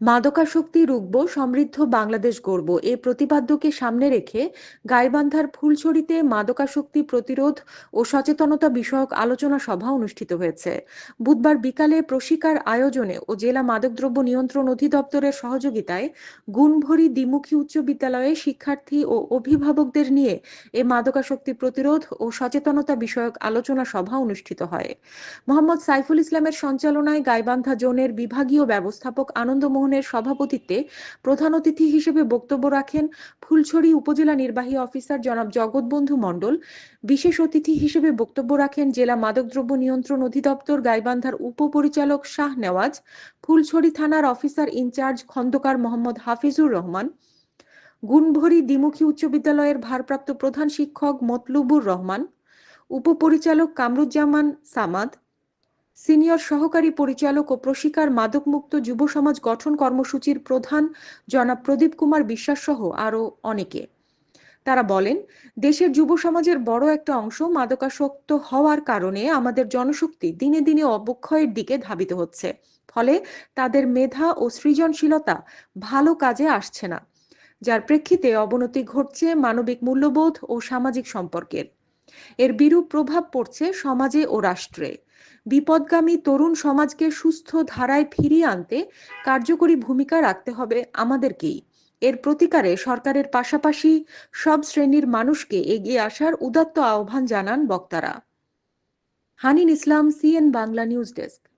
মাদকাসক্তি রুখব, সমৃদ্ধ বাংলাদেশ গড়ব। এ প্রতিপাদ্যকে সামনে রেখে গাইবান্ধার ফুলছড়িতে মাদকাসক্তি প্রতিরোধ ও সচেতনতা বিষয়ক আলোচনা সভা অনুষ্ঠিত হয়েছে। বুধবার বিকালে প্রশিকার আয়োজনে ও জেলা মাদকদ্রব্য নিয়ন্ত্রণ অধিদপ্তরের সহযোগিতায় গুণভরি দ্বিমুখী উচ্চ বিদ্যালয়ে শিক্ষার্থী ও অভিভাবকদের নিয়ে এ মাদকাসক্তি প্রতিরোধ ও সচেতনতা বিষয়ক আলোচনা সভা অনুষ্ঠিত হয়। মোহাম্মদ সাইফুল ইসলামের সঞ্চালনায় গাইবান্ধা জোনের বিভাগীয় ব্যবস্থাপক আনন্দমোহন মোহনের সভাপতিত্বে প্রধান অতিথি হিসেবে বক্তব্য রাখেন ফুলছড়ি উপজেলা নির্বাহী অফিসার জনাব জগৎবন্ধু মণ্ডল। বিশেষ অতিথি হিসেবে বক্তব্য রাখেন জেলা মাদকদ্রব্য নিয়ন্ত্রণ অধিদপ্তর গাইবান্ধার উপপরিচালক শাহ নেওয়াজ, ফুলছড়ি থানার officer in charge Khandakar Mohammad Hafizur Rahman, Gunbhari দ্বিমুখী উচ্চ বিদ্যালয়ের ভারপ্রাপ্ত প্রধান শিক্ষক মতলুবুর রহমান, উপপরিচালক কামরুজ্জামান সামাদ সিনিয়র সহকারী পরিচালক ও প্রশিকার মাদকমুক্ত যুব সমাজ গঠন কর্মসূচির প্রধান জনাব প্রদীপ কুমার বিশ্বাস সহ আরও অনেকে। তারা বলেন, দেশের যুব সমাজের বড় একটা অংশ মাদকাসক্ত হওয়ার কারণে আমাদের জনশক্তি দিনে দিনে অবক্ষয়ের দিকে ধাবিত হচ্ছে। ফলে তাদের মেধা ও সৃজনশীলতা ভালো কাজে আসছে না, যার প্রেক্ষিতে অবনতি ঘটছে মানবিক মূল্যবোধ ও সামাজিক সম্পর্কের। এর বিরূপ প্রভাব পড়ছে সমাজে ও রাষ্ট্রে। বিপদগামী তরুণ সমাজকে সুস্থ ধারায় ফিরিয়ে আনতে কার্যকরী ভূমিকা রাখতে হবে আমাদেরকেই। এর প্রতিকারে সরকারের পাশাপাশি সব শ্রেণির মানুষকে এগিয়ে আসার উদাত্ত আহ্বান জানান বক্তারা। Hanin Islam, CN Bangla news desk.